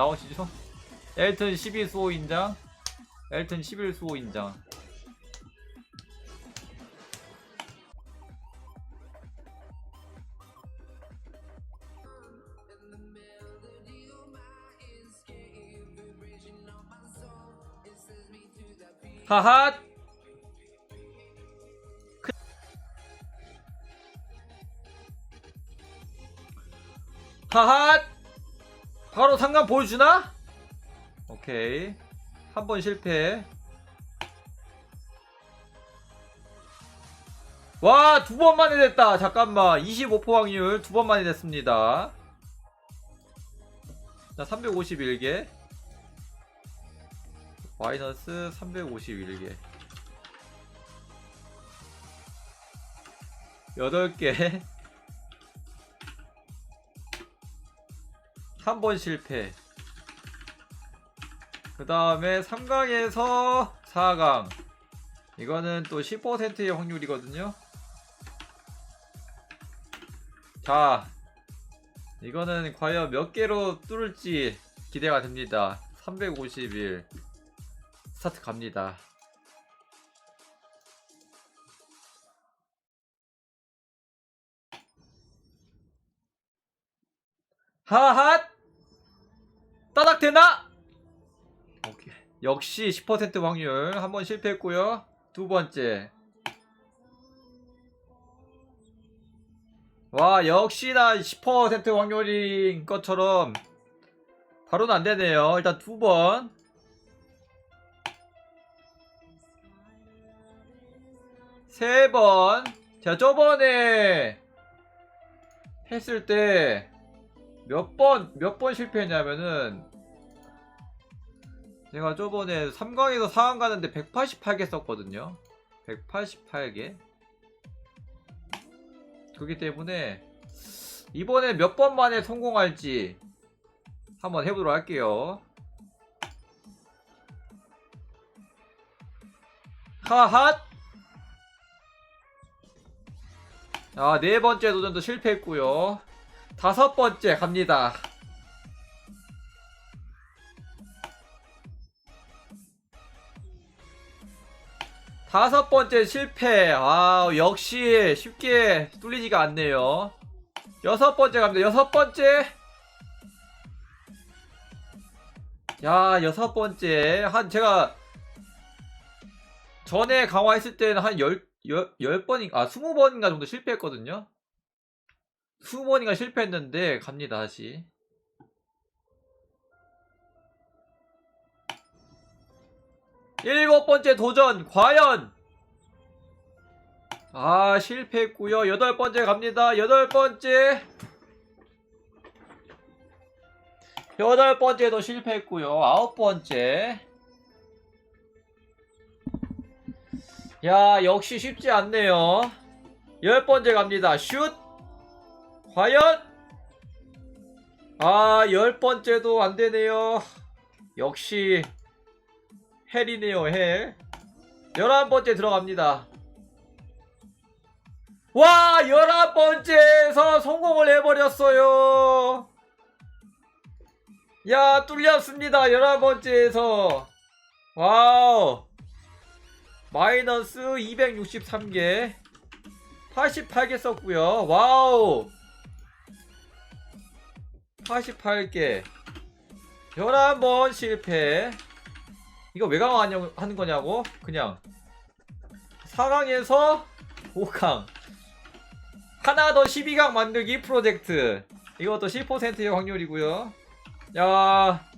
나오시죠? 엘튼 12 수호 인장. 엘튼 11 수호 인장. 하핫! 크- 하핫! 바로 상관 보여주나? 오케이. 한 번 실패. 와, 두 번 만에 됐다. 잠깐만. 25% 확률 두 번 만에 됐습니다. 자, 351개. 마이너스 351개. 8개. 한 번 실패. 그 다음에 3강에서 4강. 이거는 또 10%의 확률이거든요. 자, 이거는 과연 몇 개로 뚫을지 기대가 됩니다. 351. 스타트 갑니다. 하핫! 역시 10% 확률 한 번 실패했고요. 두 번째. 와, 역시나 10% 확률인 것처럼 바로는 안 되네요. 일단 두 번. 세 번. 자, 저번에 했을 때 몇 번, 몇 번 실패했냐면은 제가 저번에 3강에서 4강 가는데 188개 썼거든요. 188개. 그렇기 때문에 이번에 몇 번 만에 성공할지 한번 해보도록 할게요. 하핫! 아, 네 번째 도전도 실패했고요. 다섯 번째 갑니다. 다섯 번째 실패. 아, 역시 쉽게 뚫리지가 않네요. 여섯 번째 갑니다. 여섯 번째. 야, 여섯 번째. 한, 제가, 전에 강화했을 때는 한 열, 열, 열 번인가, 아, 스무 번인가 정도 실패했거든요. 스무 번인가 실패했는데, 갑니다, 다시. 일곱 번째 도전, 과연! 아, 실패했고요 여덟 번째 갑니다. 여덟 번째. 여덟 번째도 실패했고요 아홉 번째. 야, 역시 쉽지 않네요. 열 번째 갑니다. 슛! 과연? 아, 열 번째도 안 되네요. 역시, 헬이네요, 헬. 열한 번째 들어갑니다. 와, 열한 번째에서 성공을 해버렸어요. 야, 뚫렸습니다. 열한 번째에서. 와우. 마이너스 263개 88개 썼고요 와우 88개 11번 실패 이거 왜 강화하냐고 하는 거냐고 그냥 4강에서 5강 하나 더 12강 만들기 프로젝트 이것도 10%의 확률이고요 야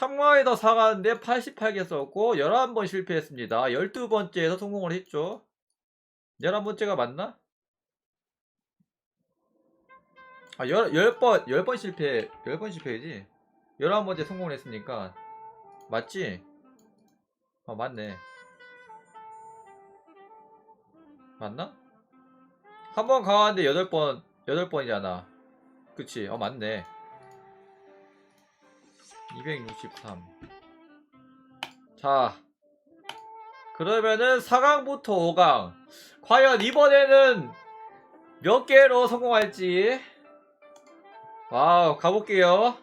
3강에서 4가는데 88개 썼고 11번 실패했습니다. 12번째에서 성공을 했죠. 11번째가 맞나? 아, 10, 10번, 10번 실패, 10번 실패지? 11번째 성공을 했으니까. 맞지? 어, 맞네. 맞나? 한 번 강화하는데 8번, 8번이잖아. 그치? 어, 맞네. 263. 자, 그러면은 4강부터 5강. 과연 이번에는 몇 개로 성공할지. 와우, 가볼게요.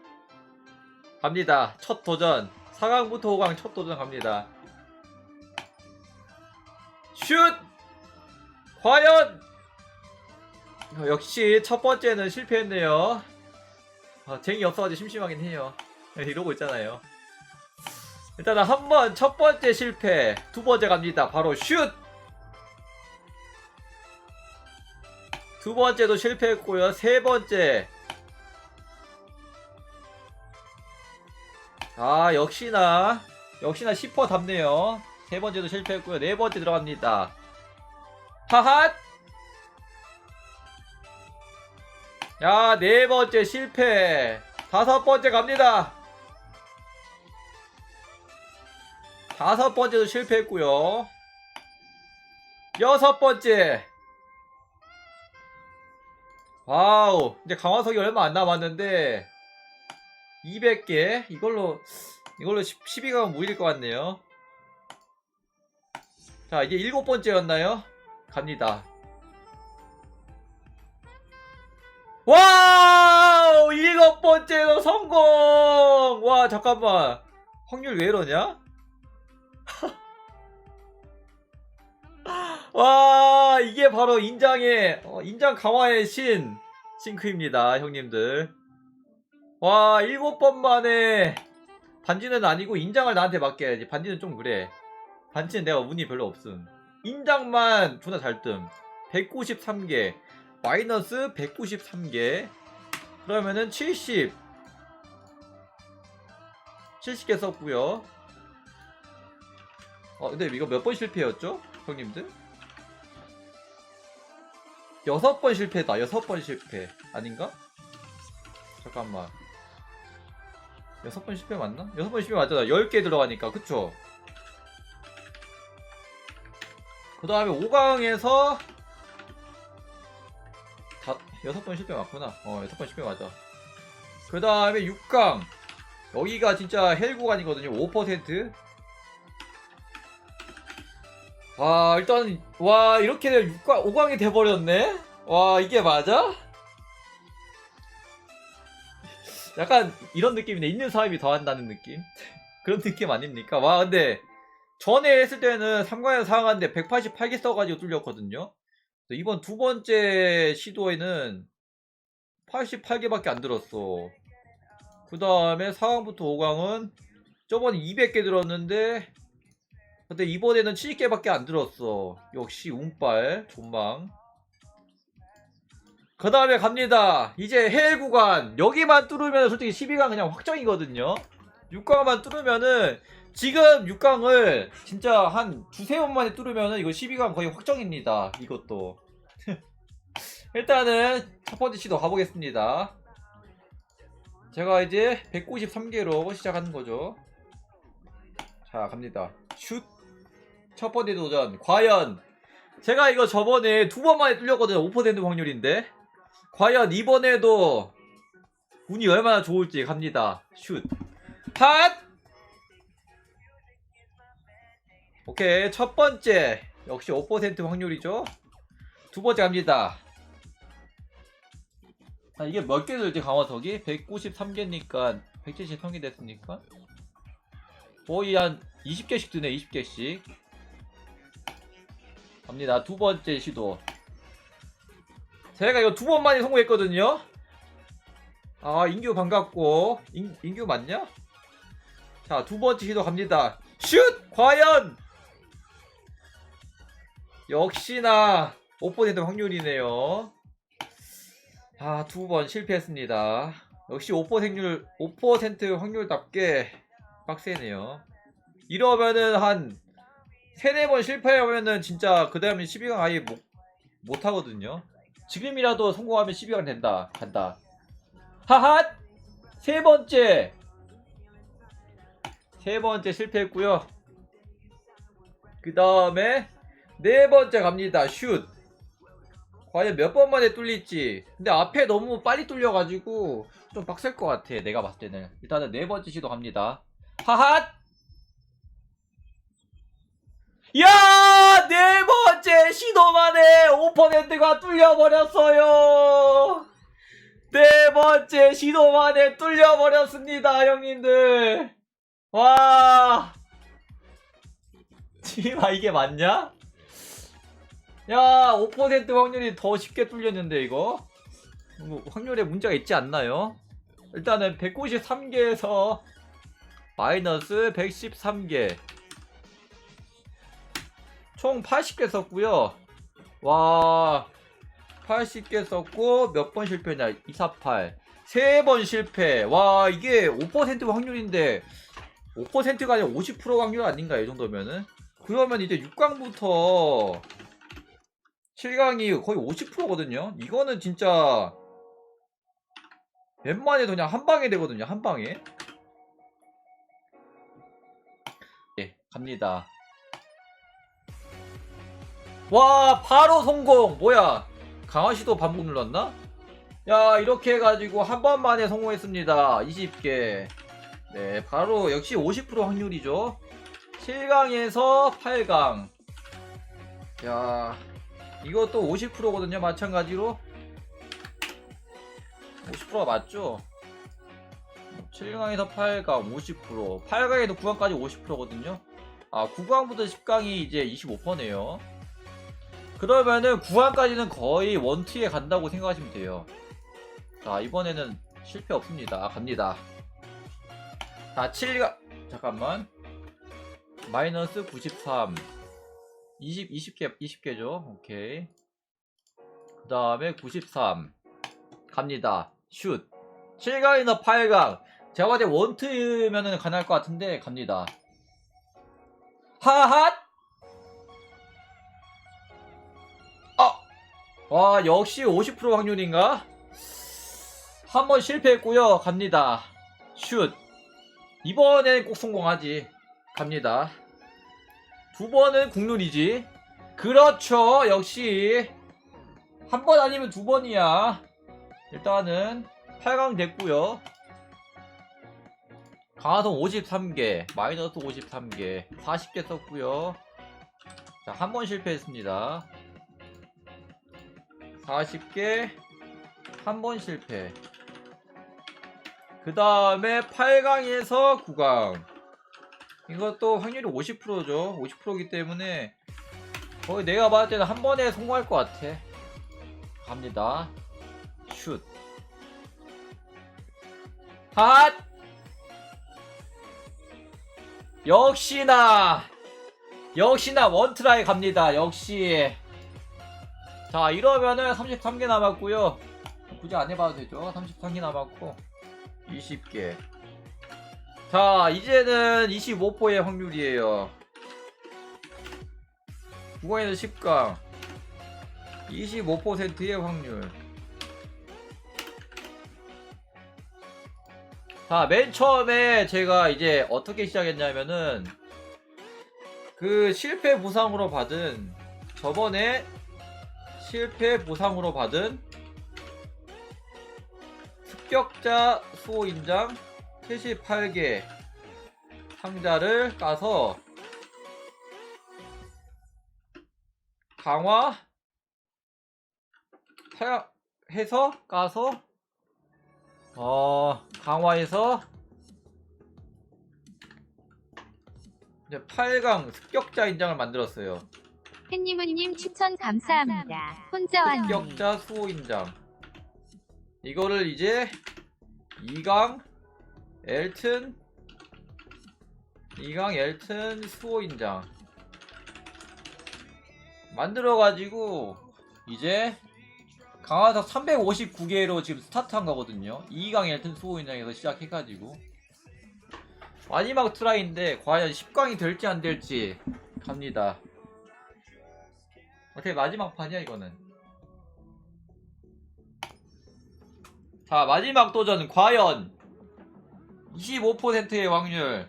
갑니다. 첫 도전. 4강부터 5강 첫 도전 갑니다. 슛! 과연! 어, 역시 첫 번째는 실패했네요. 아, 쟁이 없어가지고 심심하긴 해요. 네, 이러고 있잖아요. 일단은 한 번 첫 번째 실패, 두 번째 갑니다. 바로 슛! 두 번째도 실패했고요. 세 번째. 아, 역시나 역시나 10% 답네요. 세 번째도 실패했고요. 네 번째 들어갑니다. 하핫! 야, 네 번째 실패. 다섯 번째 갑니다. 다섯 번째도 실패했고요. 여섯 번째. 와우. 이제 강화석이 얼마 안 남았는데 200개 이걸로 이걸로 10, 12강은 무일일 것 같네요. 자, 이게 일곱 번째였나요? 갑니다. 와우! 일곱 번째도 성공! 와, 잠깐만. 확률 왜 이러냐? 와, 이게 바로 인장의, 어, 인장 강화의 신, 싱크입니다, 형님들. 와, 일곱 번 만에, 반지는 아니고 인장을 나한테 맡겨야지. 반지는 좀 그래. 반지는 내가 운이 별로 없음. 인장만 존나 잘 뜸. 193개. 마이너스 193개. 그러면은 70. 70개 썼고요. 어, 근데 이거 몇 번 실패였죠? 형님들? 여섯 번 실패다. 여섯 번 실패. 아닌가? 잠깐만. 여섯 번 실패 맞나? 여섯 번 실패 맞잖아. 10개 들어가니까. 그쵸? 그 다음에 5강에서 다, 여섯 번 실패 맞구나. 어, 여섯 번 실패 맞아. 그 다음에 6강. 여기가 진짜 헬 구간이거든요. 5%. 와, 일단, 와, 이렇게 6강, 5강이 돼버렸네? 와, 이게 맞아? 약간 이런 느낌이네. 있는 사람이 더 한다는 느낌? 그런 느낌 아닙니까? 와, 근데, 전에 했을 때는 3강에서 4강인데 188개 써가지고 뚫렸거든요. 이번 두 번째 시도에는 88개밖에 안 들었어. 그 다음에 4강부터 5강은 저번에 200개 들었는데 근데 이번에는 70개밖에 안 들었어. 역시 운빨 존망. 그 다음에 갑니다. 이제 해외 구간 여기만 뚫으면 솔직히 12강 그냥 확정이거든요. 6강만 뚫으면은 지금 6강을 진짜 한 두세 번 만에 뚫으면은 이거 12강 거의 확정입니다. 이것도. 일단은 첫 번째 시도 가보겠습니다. 제가 이제 193개로 시작하는 거죠. 자, 갑니다. 슛. 첫 번째 도전. 과연 제가 이거 저번에 두 번 만에 뚫렸거든요. 5% 확률인데. 과연 이번에도 운이 얼마나 좋을지 갑니다. 슛. 핫! 오케이. 첫 번째. 역시 5% 확률이죠. 두 번째 갑니다. 아, 이게 몇개 들지 강화석이? 193개니까 173개 됐으니까 거의 한 20개씩 드네 20개씩 갑니다 두 번째 시도 제가 이거 두 번 만에 성공했거든요 아 인규 반갑고 인, 인규 맞냐? 자 두 번째 시도 갑니다 슛! 과연! 역시나 5% 확률이네요 아, 두 번 실패했습니다. 역시 5% 확률, 5% 확률답게 빡세네요. 이러면은 한, 세네 번 실패하면은 진짜 그 다음에 12강 아예 못, 못 하거든요. 지금이라도 성공하면 12강 된다. 간다. 하핫! 세 번째! 세 번째 실패했고요. 그 다음에 네 번째 갑니다. 슛! 과연 몇 번 만에 뚫릴지. 근데 앞에 너무 빨리 뚫려가지고 좀 빡셀 것 같아. 내가 봤을 때는. 일단은 네 번째 시도 갑니다. 하핫! 야! 네 번째 시도 만에 5%가 뚫려버렸어요! 네 번째 시도 만에 뚫려버렸습니다, 형님들. 와. 지금 아 이게 맞냐? 야, 5% 확률이 더 쉽게 뚫렸는데 이거. 뭐 확률에 문제가 있지 않나요? 일단은 193개에서 마이너스 113개. 총 80개 썼고요. 와. 80개 썼고 몇 번 실패냐? 248. 세 번 실패. 와, 이게 5% 확률인데 5%가 아니라 50% 확률 아닌가 이 정도면은? 그러면 이제 6강부터 7강이 거의 50%거든요. 이거는 진짜 웬만해도 그냥 한 방에 되거든요. 한 방에. 예, 갑니다. 와, 바로 성공. 뭐야? 강화시도 반복 눌렀나? 야, 이렇게 해가지고 한 번 만에 성공했습니다. 20개. 네, 바로 역시 50% 확률이죠. 7강에서 8강. 야, 이것도 50%거든요. 마찬가지로. 50%가 맞죠? 7강에서 8강 50%. 8강에도 9강까지 50%거든요. 아, 9강부터 10강이 이제 25%네요. 그러면은 9강까지는 거의 원투에 간다고 생각하시면 돼요. 자, 이번에는 실패 없습니다. 아, 갑니다. 자, 7강. 잠깐만. 마이너스 93. 20, 20개, 20개죠. 오케이. 그 다음에 93. 갑니다. 슛. 7강이나 8강. 제가 봤을 때 원투면은 가능할 것 같은데, 갑니다. 하핫! 와, 역시 50% 확률인가? 한 번 실패했고요. 갑니다. 슛. 이번엔 꼭 성공하지. 갑니다. 두 번은 국룰이지. 그렇죠. 역시. 한 번 아니면 두 번이야. 일단은 8강 됐고요. 강화성 53개, 마이너스 53개, 40개 썼고요. 자, 한 번 실패했습니다. 40개, 한 번 실패. 그 다음에 8강에서 9강. 이것도 확률이 50%죠. 50%이기 때문에 거의 내가 봤을 때는 한 번에 성공할 것 같아. 갑니다. 슛. 핫! 역시나! 역시나 원트라이 갑니다. 역시. 자, 이러면은 33개 남았고요. 굳이 안 해봐도 되죠. 33개 남았고. 20개. 자, 이제는 25%의 확률이에요. 9강에서 10강. 25%의 확률. 자, 맨 처음에 제가 이제 어떻게 시작했냐면은 그 실패 보상으로 받은 저번에 실패 보상으로 받은 습격자 수호 인장 78개 상자를 까서 강화 사- 해서 까서 어 강화해서 이제 8강 습격자 인장을 만들었어요. 햇님은님 추천 감사합니다. 혼자 왔니? 습격자 수호 인장. 이거를 이제 2강 엘튼 2강 엘튼 수호 인장 만들어 가지고 이제 강화석 359개로 지금 스타트한 거거든요. 2강 엘튼 수호 인장에서 시작해 가지고 마지막 트라이인데 과연 10강이 될지 안 될지 갑니다. 어떻게 마지막 판이야 이거는. 자 마지막 도전 과연 25%의 확률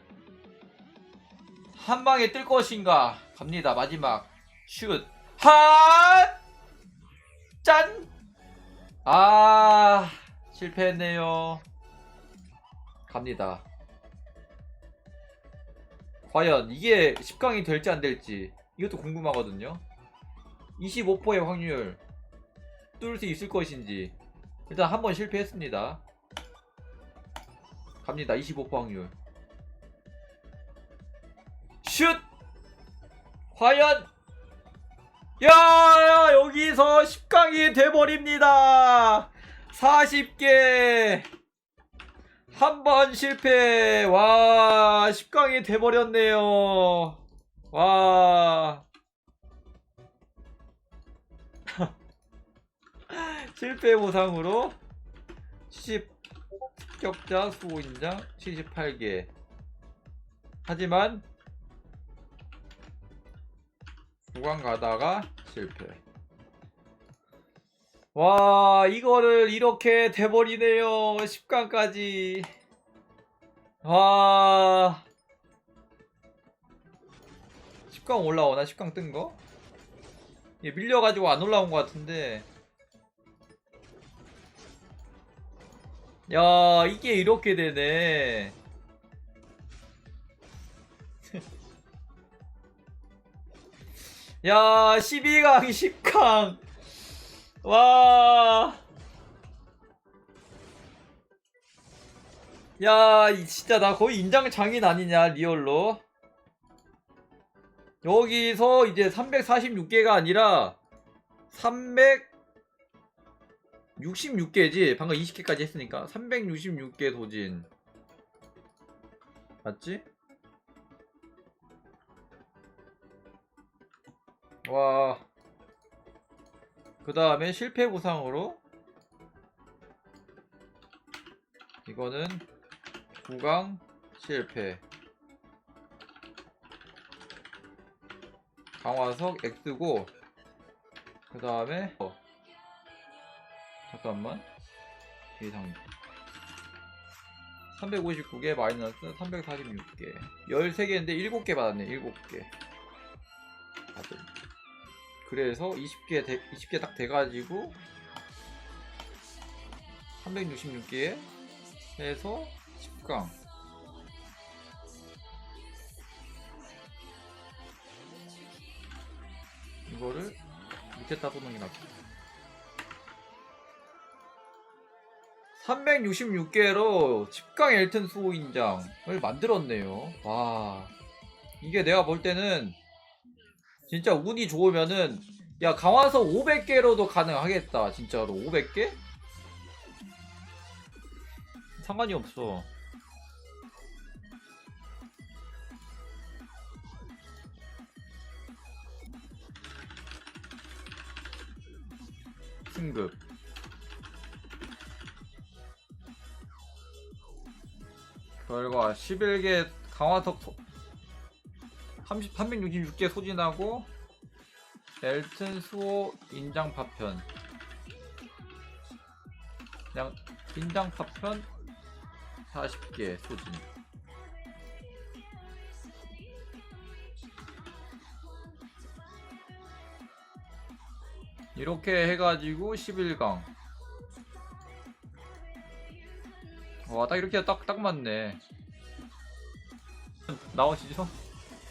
한 방에 뜰 것인가 갑니다 마지막 슛 핫! 짠! 아 실패했네요 갑니다 과연 이게 10강이 될지 안 될지 이것도 궁금하거든요 25%의 확률 뚫을 수 있을 것인지 일단 한 번 실패했습니다. 갑니다. 25% 확률. 슛! 과연 야 여기서 10강이 돼버립니다 40개 한 번 실패 와 10강이 돼버렸네요 와 실패 보상으로 70 합격자 수호 인장 78개 하지만 구간 가다가 실패. 와, 이거를 이렇게 돼버리네요. 10강까지. 와. 10강 올라오나? 10강 뜬 거? 얘 밀려가지고 안 올라온 것 같은데. 야, 이게 이렇게 되네. 야, 12강, 10강. 와. 야, 이 진짜 나 거의 인장 장인 아니냐, 리얼로. 여기서 이제 346개가 아니라 366개지. 방금 20개까지 했으니까 366개 도진. 맞지? 와. 그 다음에 실패 보상으로 이거는 구강 실패 강화석 X고 그 다음에 어. 잠깐만. 예상. 359개 마이너스 346개. 13개인데 7개 받았네 7개. 받은. 그래서 20개 20개 딱 돼가지고 366개에 해서 10강. 이거를 밑에다 쏘는 게 낫겠다 366개로 10강 엘튼 수호 인장을 만들었네요. 와 이게 내가 볼 때는 진짜 운이 좋으면은 야 강화서 500개로도 가능하겠다 진짜로. 500개? 상관이 없어. 승급 결과 11개 강화석 30, 366개 소진하고 엘튼 수호 인장 파편. 그냥 인장 파편 40개 소진. 이렇게 해가지고 11강 와 딱 이렇게 딱 딱 맞네. 나오시죠?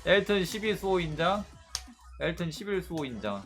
엘튼 12 수호 인장? 엘튼 11 수호 인장